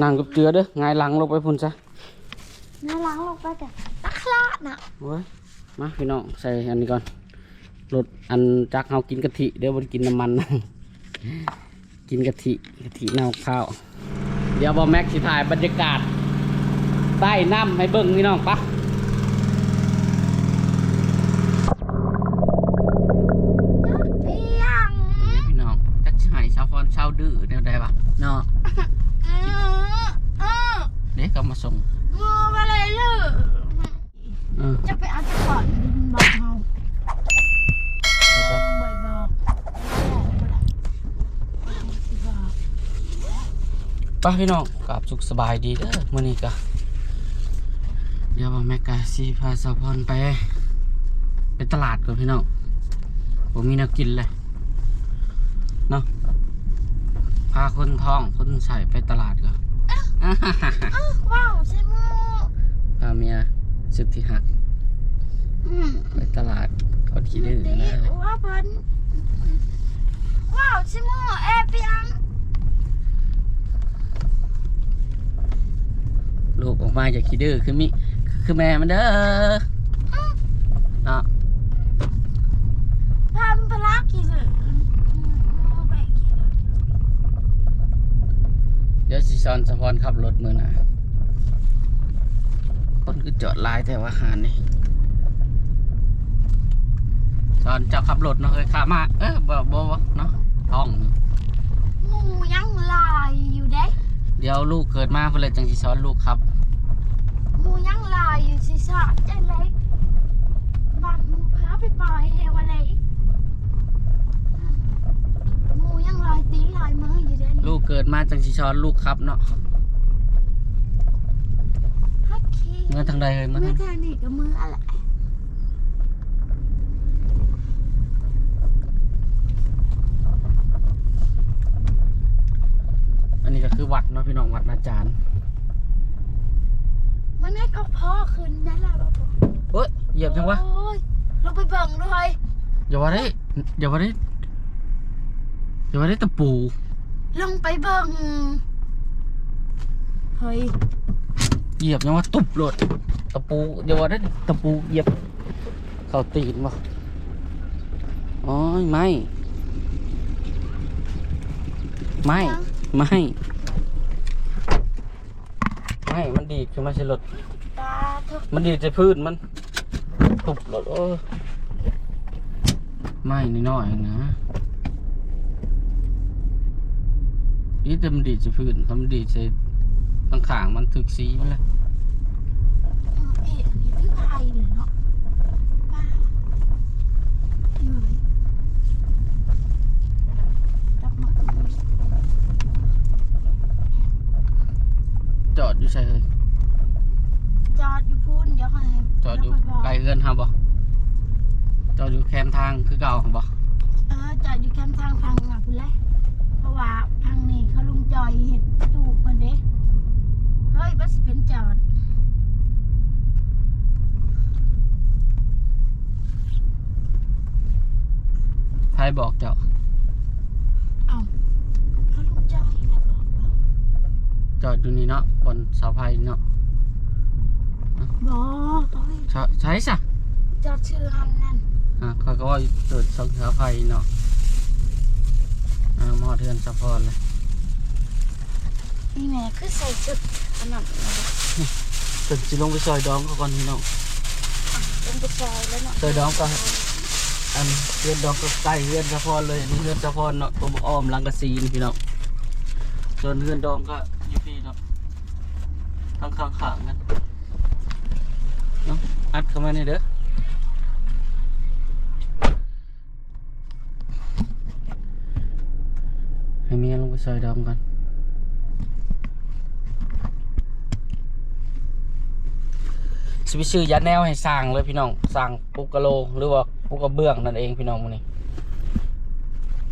นั่งกับเจือเด้อไงายหลังลงไปพุ่นซะน่าล้างลงไปแต่ตะคละน่ะโอ้ยมาพี่น้องใส่อันนี้ก่อนรถอันจักเฮากินกะทิเดี๋ยวบ่ได้กินน้ำมัน กินกะทิกะทิเน่าข้าว เดี๋ยวบอแม็กสิถ่ายบรรยากาศใต้น้ำให้เบิ่งพี่น้องปะ เปียง นี่พี่น้องจักสิใหายชาวฟอนชาวดื้อแนวใดวะเนาะ อือเออ เด็กก็ มาส่งงูมาเลยลูกเออจะไปเอาจะขอนดินบอกเฮาบ่อยบอกบอกป้าพี่น้องกลับสุขสบายดีเด้อมื้อนี้ก็เดี๋ยวบอแม็กกาสิพาชาวฟอนไปไปตลาดก่อนพี่น้องผมมีแนวกินเลยเนาะพาคนท้องคนใส่ไปตลาดก่อนอ้า วว้าวใช่มูพาเมียสุดที่หักอืมไปตลาดเขาขี้ดื้อดีนะว่าเพิ่นว้าวใช่มูเอเปียงลูกออกมาจากขี้ดื้อคือมิคือแม่มันเด้อเนาะทำพลักกี่สึไปกี่สึ เดี๋ยวสิซอนสะพอนขับรถมือหน่ะคนคือจอดหลายแต่ว่าหานี่ซอนเจ้าขับรถเนาะเอ้ยข้ามา เออบ่บ่บ่เนาะท้องอยู่งูยังลายอยู่เด้ เดี๋ยวลูกเกิดมาเพื่อเลยจังสิสอนลูกครับงูยังลายอยู่สิสะจะเล็กบักงูพาไปปล่อยเฮวะเลยงูยังลายตีนลายมืออยู่เด้ ลูกเกิดมาจังสิสอนลูกครับเนาะฮักคีเมื่อทางใดเอ้ยเมื่อเมื่ทาองเธอนี่กับมืออะไรอันนี้ก็คือวัดเนาะพี่น้องวัดนาจารย์มันให้ก็พ่อขึ้นนั่นแหละบ่พ่อเฮ้ยเหยียบจังวะโอ้ยเราไปเบิ่งด้วยอย่าว่าได้อย่าว่าได้อย่าว่าได้ตะปู ลงไปเบิ่งเฮ้ยเหยียบยังว่าตุบโลดตะปูอย่าว่าได้ตะปูเหยียบ เข้าตีนวะอ๋อไม่ไม่ไม่ไม่มันดีดขึ้นมาใช่รถตาทุกมันดีดใส่พื้นมันตุบโลดโอ้ไม่นิดหน่อยๆนะ นี่จะมันดีดใส่พื้นเขามันดีดใส่ตั้งขางมันถึกสีมันเลยเอ๊ะอันนี้คือไทยเลยเนาะป้าอยู่เลยจับมาจอดอยู่ใช่เลยจอดอยู่พูนเดี๋ยวให้จอดอยู่เวค่บกไกลเกินครับบ่จอดอยู่แคมทางคือเก่าครับบ่เออจอดอยู่แคมป์ทางพังอะคุณแหละเพราะว่าพังนี่เขาลุงจ อยเห็ดตูกมันเด้เฮ้ยบัสเป็นจอดไทยบอกเจ้าเอ้าเขาลุงจอยเห็ดบอกว่าจอดอยู่นี่เนาะบนเสาไฟเนาะบอกเฮ้ยใช่ใช่สะจอดชื่อหันนั่นอะเขาก็ว่าจอดเสาเสาไฟเนาะอ่ามอเทือนสะพอนเลย นี่แม่คือใส่ชุดขนาดนี้เลยจนสิลงไปซอยดองเขาก่อนพี่น้องเป็นไปซอยแล้วเนาะซอยดองก็อันเรือนดองก็ใกล้เรือนสะพอนเลยนี่เรือนสะพอนเนาะผมอ้อมหลังกระซีนพี่น้องส่วนเรือนดองก็อยู่พี่เนาะทั้งข้างๆกันเนาะอัดเข้ามานี่เด้อให้เมียลงไปซอยดำกัน สิไปซื้อยาแนวให้สร้างเลยพี่น้องสร้างปุกกะโลหรือว่าปุกกระเบื้องนั่นเองพี่น้องมื้อนี้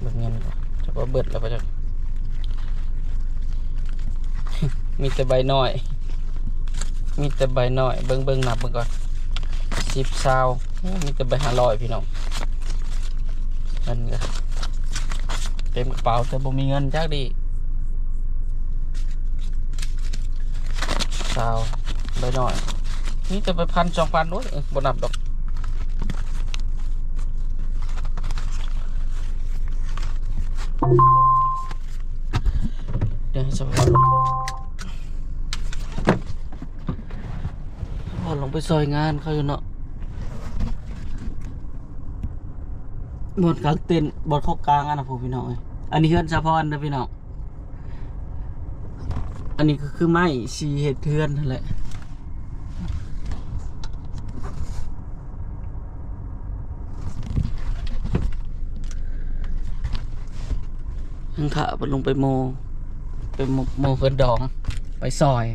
เบิกเงินก่อนจะว่าเบิดแล้วปะจ๊ะมีแต่ใบน้อย มีแต่ใบน้อยเบิ่งเบิ่งนับเบิ่งก่อนสิบซาวมีแต่ใบห้าร้อยพี่น้องเงินก็เต็มกระเป๋าแต่บ่มีเงินจักดีซาวใบหน่อย นี่จะไปพันสองพันนู้นเออบนับดอกเดี๋ยวให้สปอนพอลงไปซอยงานเขาอยู่เนาะบนกลางเต็นบนเข้ากลางอันนะพวกพี่น้องอ้ยอันนี้เฮือนสะพอนนะพี่น้องอันนี้ก็คือไม้ชีเห็ดเทือนนั่นแหละ ทั้งขาไปลงไปโม ไปโมโมเพื่อนดอง ไปซอย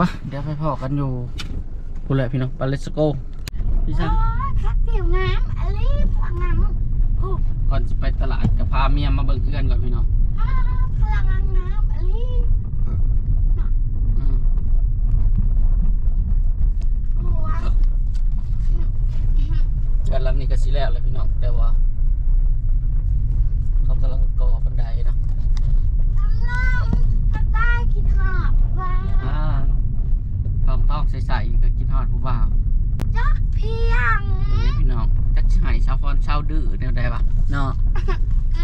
ปะเดี๋ยวไปพอกันอยู่กูแหละพี่น้องไปเลสโก้พี่โอ้ช่างยคักเดี่ยวงามอลีพลังงามโอ้ ก่อนจะไปตลาดก็พาเมียมาเบิ่งเพื่อนก่อนพี่น้องอ้าพลังงามงามอลีอืมโอ้ว้าวกันหลังนี้ก็สิแล้วเลยพี่น้องแต่ว่า เขากำลังก่อบันไดเนาะกำลังจะได้กินหอมว้าวอ่าทองทองใสๆก็กินฮอดผู้บ่าว จักเพียงเบิ่งเลยพี่น้องจักสิให้ชาวฟอนชาวดื้อแนวใดวะเนาะเอ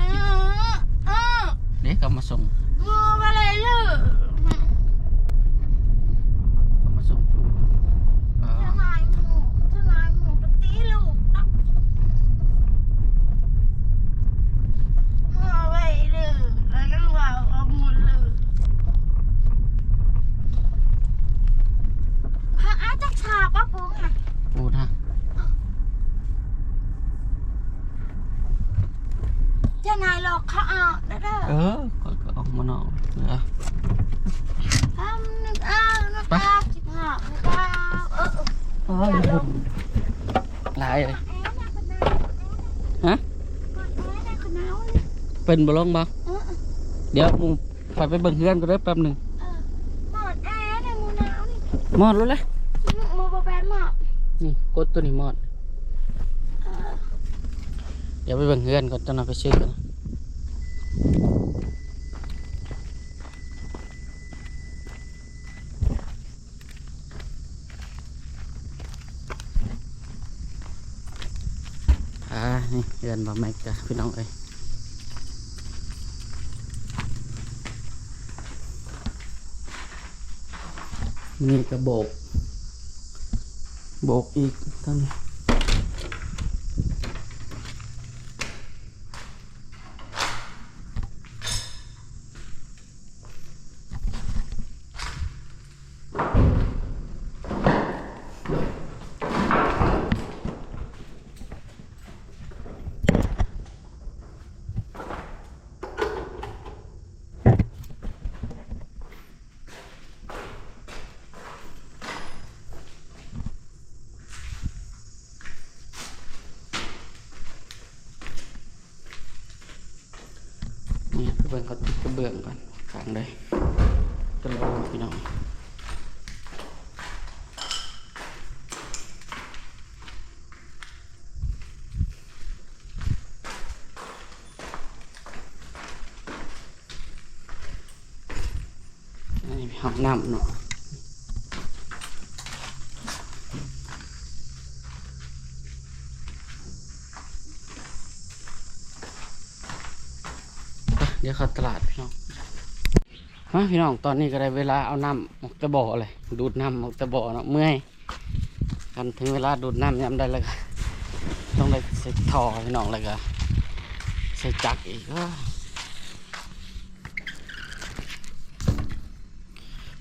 อเออเด็กก็มาส่งงูมาเลยลือก็มาส่งกูเออ ทนายหมูทนายหมูปฏิลูกนะงูไว้ลือแล้วก็ว่าเอาหมูลือพระอาจักชาปะปุ้งอะ พูดฮะ เจ้านายหลอกเขาเอาเด้อเด้อเออก็ก็เออกมาเนาะเหลือทำนึกเอานึกไปเอาจิบหอบนึกเอาเออเอออ๋ออย่าบ่นหลายเลยแอนนะคนนั้นฮะคนแอนนะคนนั้นเป็นบ่ลงบ่เออเดี๋ยวมึงไปไปเบิ่งเพื่อนก็ได้แป๊บหนึงเออหมดแอนนะมูนาวนี่มอดรู้เลยมูบแบนหมดนี่กดตัวนี้มอดเออ เดี๋ยวไปเบิ่งเพื่อนก่อนจะนำไปซื้อกันอ่านี่เพื่อนบ่แม็กจ้ะพี่น้องเอ้ยนี่กระโบก โบกอีกเท่านี้นี่ไปเบิ่งเขาติดกระเบื้องก่อนกลางเลย จะรอพี่น้องอันนี้ห้องน้ำเนาะเดี๋ยวเข้าตลาดพี่น้อง มาพี่น้องตอนนี้ก็ได้เวลาเอาน้ำออกตะบ่อเลยดูดน้ำออกตะบ่อเนาะเมื่อยกันถึงเวลาดูดน้ำยามได้แล้วก็ต้องได้ใส่ท่อพี่น้องแล้วก็ใส่จักรอีกเอ้อ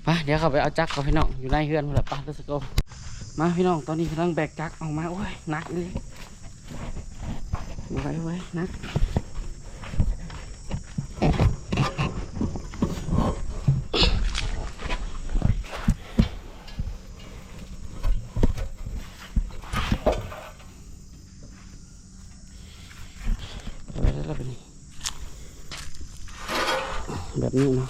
ไปเดี๋ยวเขาไปเอาจักรกับพี่น้องอยู่ในเฮือนแหละไป้า let's go มาพี่น้องตอนนี้กำลังแบกจักรออกมาโอ้ยหนักเลยไว้ไว้หนัก เอาไว้ได้แล้วเป็นแบบนี้เนาะ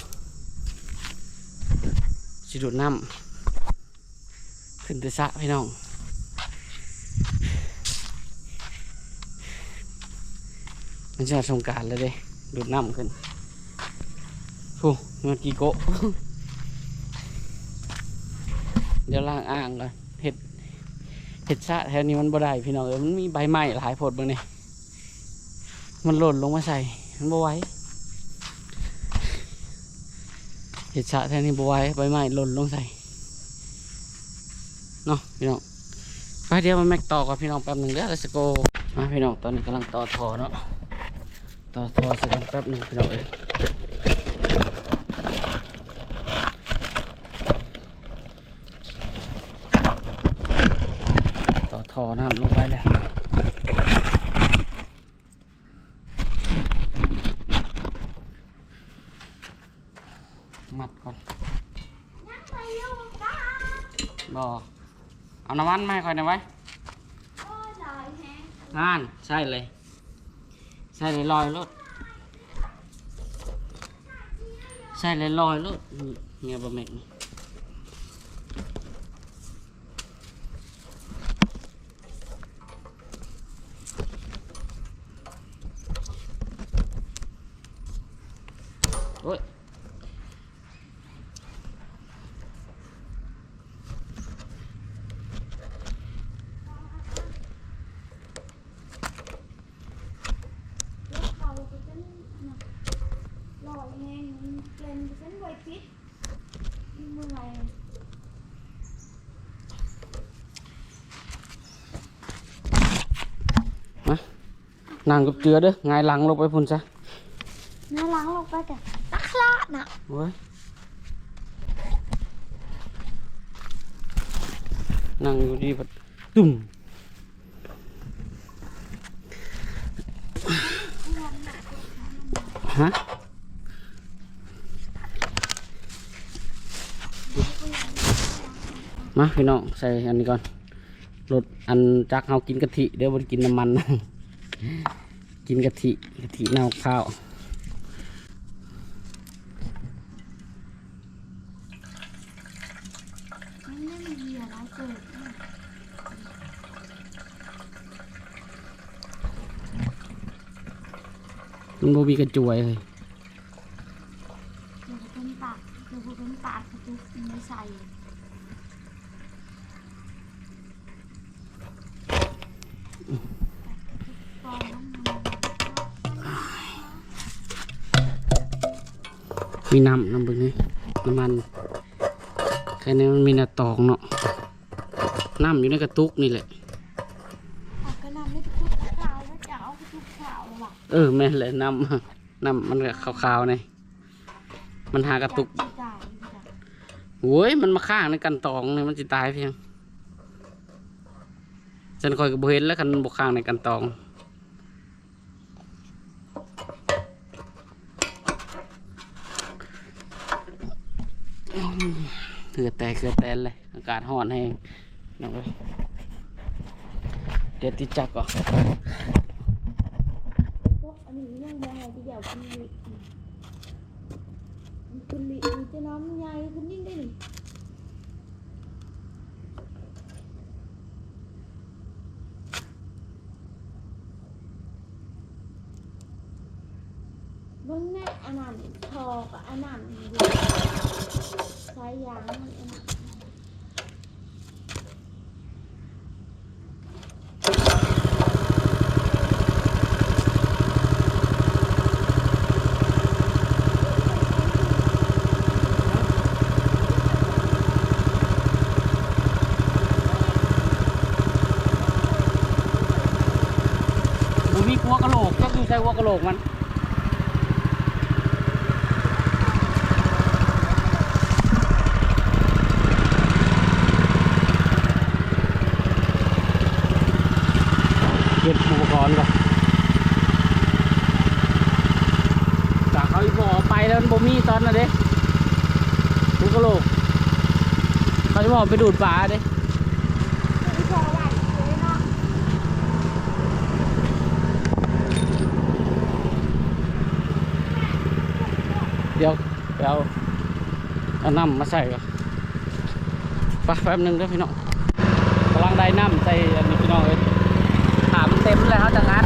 สิดูดน้ำขึ้นแตะสะพี่น้องมันจะสงการแล้วเด้ดูดน้ำขึ้นโอ้มันกี่โกะเดี๋ยวล้างอ่างก่อนเห็ดเห็ดสะแถวนี้มันบ่ได้พี่น้องเอ้ยมันมีใบไม้หลายโพดบิ่งนี่มันหล่นลงมาใส่มันบ่ไหว เห็ดสะแถวนี้บ่ไหวใบไม้หล่นลงใส่เนาะพี่น้องไปเดี๋ยวมาแม็กต่อกับพี่น้องแป๊บหนึ่งเด้อ let's go มาพี่น้องตอนนี้กำลังต่อทอเนาะต่อทอสักแป๊บหนึ่งพี่น้องเอ้ยต่อทอน้ำลงไปเลย มัดก่อนบอเอาน้ำมันมาให้ค่อยหนะไว้งานใช่เลย ใช่เลยลอยรถใช่เลยลอยรถนี่เงี้ยบะเม็กนี่ โอ้ย เขาก็เป็น หล่อแห้งเกลนเป็นไวพิษเมื่อยนั่งกับเจือเด้อไงายหลังลงไปพุ่นซะน้าล้างลงไปแต่ตักละน่ะโอ้ยนั่งอยู่ดีแบบตุ่มฮะ มาพี่น้องใส่อันนี้ก่อนรถอันจักเฮากินกะทิเดี๋ยวบ่ได้กินน้ำมัน กินกะทิกะทิเน่าข้าวมันไม่มีเหยื่อร้ายเกิดมันบ่มีกระจวยเลย มันมีน้ำน้ำเบึงนี่น้ำมันแค่นี้มันมีหน้าตองเนาะน้ำอยู่ในกระตุกนี่แหละเอากระนำไม่ทุกขาวแล้วจะเอาทุกขาวหรอเออแม่นเลยน้ำน้ำมันก็ขาวๆนี่มันหากระตุกจ่ายจ่ายโว้ยมันมาข้างในกันตองนี่มันจะตายเพียงฉันคอยกับเห็นแล้วกันบกข้างในกันตอง เกือแตกเกือแตนเลย อากาศร้อนแห้งน้องเอ้ยเดี๋ยวติดจักก่อนพวกอันนี้ยังไงที่เดี๋ยวคุณลิคุณลิจะน้ำใหญ่คุณยิ่งได้หนิเบิ่งแน่อันนั้นทอกับอันนั้นใช้ยางมันอันนั้นมันมีหัวกะโหลกก็คือใช้หัวกะโหลกมัน เก็บอุปกรณ์ก่อนจากเขาอีกบ่อไปแล้วมันบ่มีตอนน่ะเด้หัวกะโหลกเขาจะบอกไปดูดปลาเด้ไม่พอไหวเลยเนาะเดี๋ยวไปเอาเอาน้ำมาใส่ก่อนไปแป๊บหนึงเด้อพี่น้องกำลังได้น้ำใส่อันนี้พี่น้องเอ้ย เต็มเลยเขาจะงัด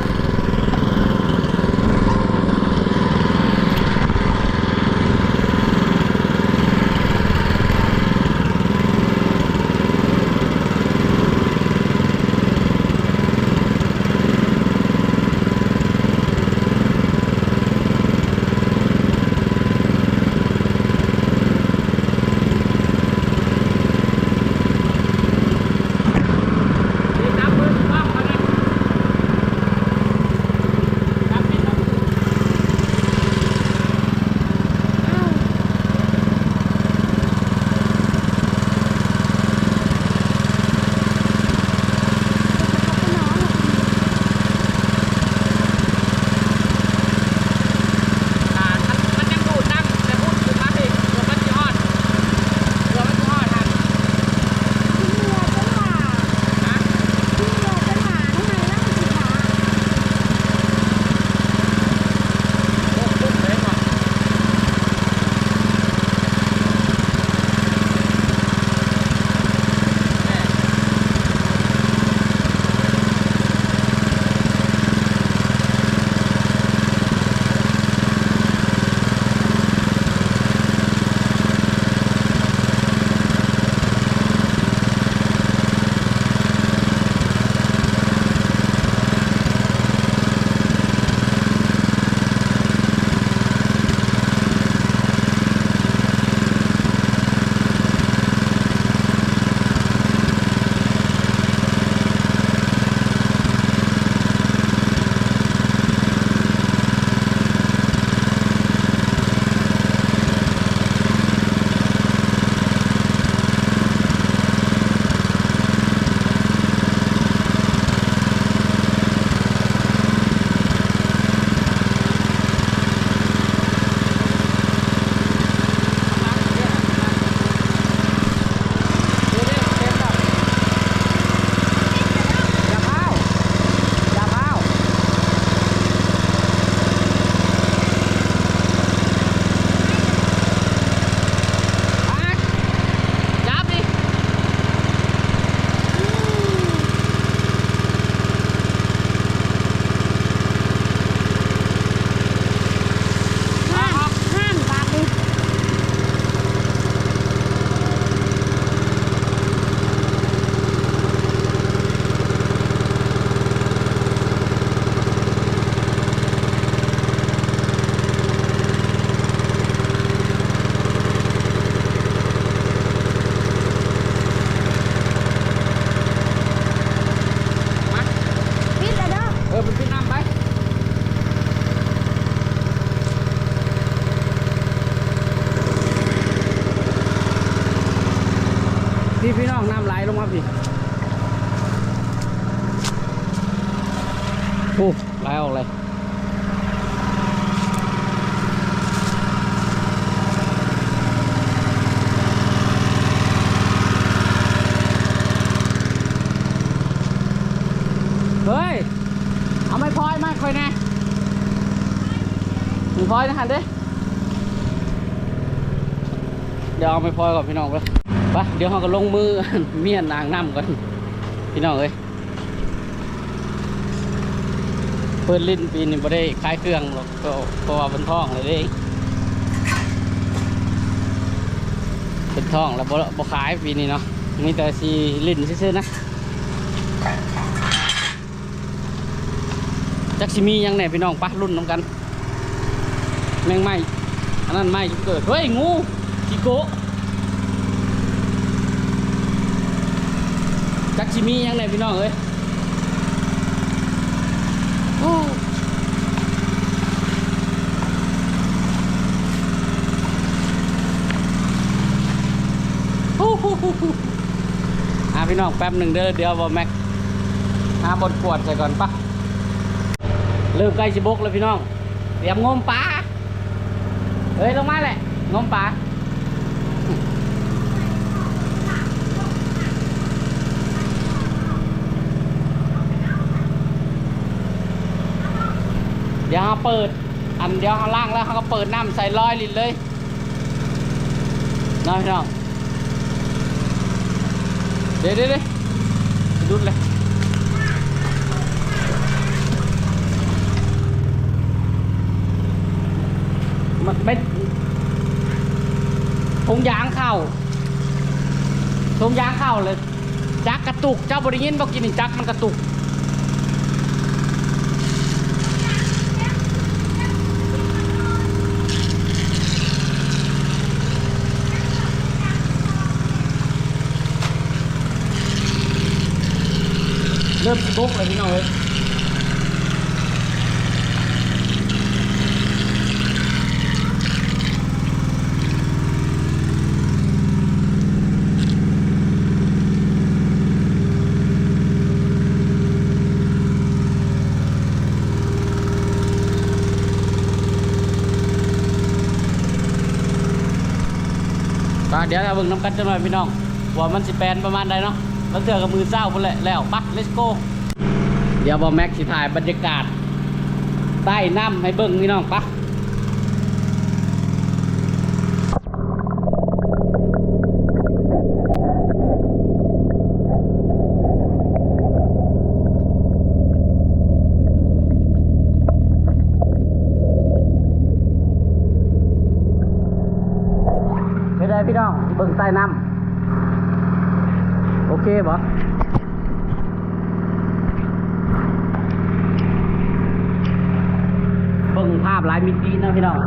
พี่พี่น้องน้ำไหลลงมาพี่โอ้ไหลออกเลยเฮ้ย เอาไม้พลอยมาค่อยแน่มีพลอยนะฮันเด้เดี๋ยวเอาไม้พลอยก่อนพี่น้องเลย ไปเดี๋ยวเขาก็ลงมือ เมียนนางน้ำก่อนพี่น้องเอ้ยเปิดลิ้นปีนี้ไม่ได้คลายเครื่องหรอกก็เพราะว่าเป็นท้องเลยเด้เป็นท้องแล้วบ่บ่ขายปีนี้เนาะมีแต่สีลิ้นซื่อๆนะจักสิมียังแหนพี่น้องปะรุ่นน้ำกัน แมงไหม้อันนั้นไหม้เกิดเฮ้ยงูจิโกะ จักสิมียังแหน่พี่น้องเอ้ยโอ้โอ้โหอะพี่น้องแป๊บหนึ่งเด้อเดี๋ยวบอแม็กหาบทปวดใส่ก่อนปะเริ่มใกล้ชิบกแล้วพี่น้องเตรียมงมปลาเฮ้ยลงมาแหละงมปลา เดี๋ยวเขาเปิด อันเดียวเขาล่างแล้วเขาก็เปิดน้ำใส่ร้อยลิตรเลยน้องพี่น้องเดี๋ยวเดี๋ยวเดี๋ยวสะดุดเลยมันเป็นทงยางเข้าทงยางเข้าเลยจักกระตุกเจ้าบริยินบอกกินจักมันกระตุก ริ่มสิบกเลยพี่น้องเอ้ยเดี๋ยวเราเบิ่งน้ำกันจังหน่อยพี่น้องว่ามันสิแปนประมาณใดเนาะ แล้วเถื่อกับมือเจ้าพุ่นแหละแล้วปะ let's go เดี๋ยวบอแม็กสิถ่ายบรรยากาศ ใต้น้ำให้เบิ่งพี่น้องปะไม่ได้พี่น้องเบิ่งใต้น้ำโอเคบ่เบิ่งภาพหลายมิตินะ พี่น้อง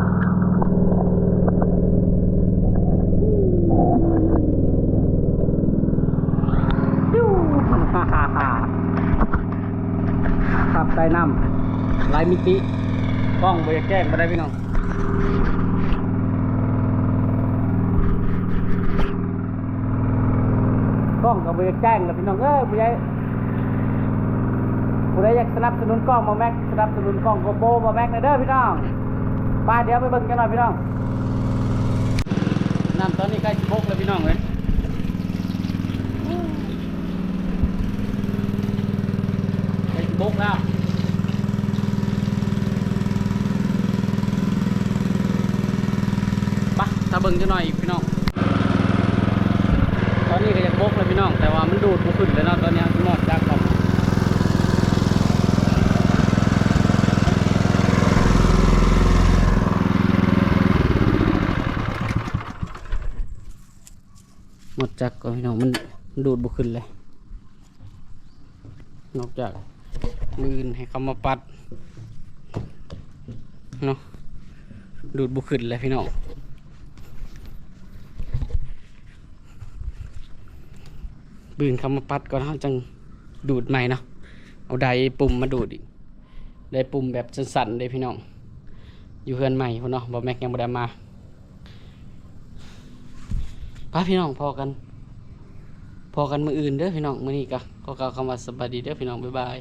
ปิ้วฮ่าฮ่าฮ่าภาพใต้น้ำหลายมิติกล้องบริแจ้งมาได้พี่น้องกล้องกับเบแจ้งแล้วพี่น้องเอ้ยผู้ใหญ่ผู้ใดอยากสนับสนุนกล้องมาแม็กสนับสนุนกล้องโกโบมาแม็กหน่อยเด้อพี่น้อง ไปเดี๋ยวไปเบิ่งกันหน่อยพี่น้องน้ำตอนนี้ใกล้สิบกแล้วพี่น้องเลยใกล้สิบกแล้วไปถ้าเบิ่งจะหน่อยอีกพี่น้องตอนนี้ก็ยังบกเลยพี่น้อง แต่ว่ามันดูดบุขึ้นเลยเนาะตอนนี้พี่น้องจากของหม ดจากก่อนพี่น้องมันดูดบุขึ้นเลย นอกจากมือนให้เขามาปัดเนาะดูดบุขึ้นเลยพี่น้องปืนคำมาปัดก่อนเขาจังดูดใหม่เนาะเอาไดปุ่มมาดูดอีกได้ปุ่มแบบสั่นๆเลยพี่น้องอยู่เฮือนใหม่พุ่นเนาะบอแม็กยังบ่ได้มา ป้าพี่น้องพอกัน พอกันมืออื่นเด้อพี่น้องมือนี้ก็ขอกล่าวคำว่าสวัสดีเด้อพี่น้องบ๊ายบาย